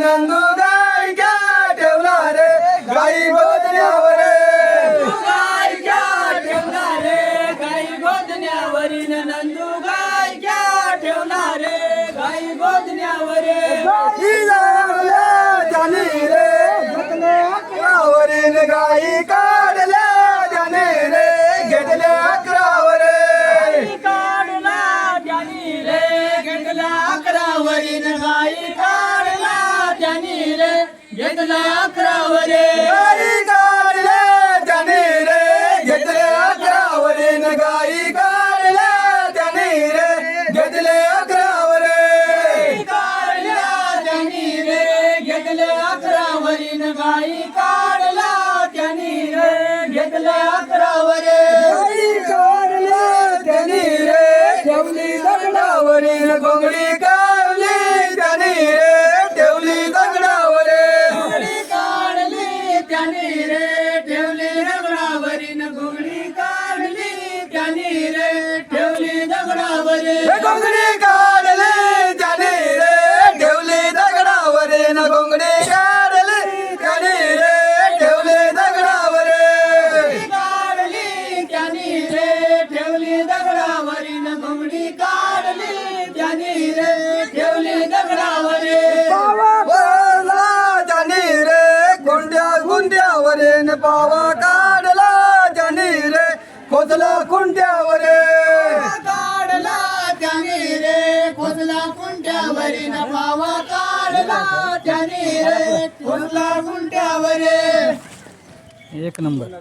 नंदुराय क्या ठेवला रे गाई गोदण्यावर गाय क्या ठेवला रे गाई गोदण्यावरील नंदू गाय क्या ठेवला रे गाई गोदण्यावर जाणे रे. अकरावरील गाई काढल्या जाणे रे. घेतल्या अकरावर. काढला जाणी रे. घेतल्या अकरावरील गाई का घेतला अकरावरी. गाई काढल्या त्याने रे. घेतले अकरावरीन गाई काढल्या त्याने रे. घेतले अकरावरे. काढला त्यांनी रे. घेतले अकरावरीन गाई काढला त्यांनी रे. घेतले अकरावरी. गाई काढल्या त्याने रे. ठेवली दगडावरील काढली त्याने रे ठेवली दगडावरी. घोंगडी काढली त्याने रे ठेवली दगडावरे. न घोंगडी काढली त्याने रे ठेवली दगडावरे. काढली त्याने रे ठेवली दगडावरीन घोंगडी काढली त्याने रे ठेवली दगडावरी. पावा त्याने रे कोंड्या गुंड्यावरे. न पावा खोचला काढला त्याने रे. खोचला कुंट्यावरीन पावा काढला त्याने रे. खोचला कुंट्यावरी एक नंबर.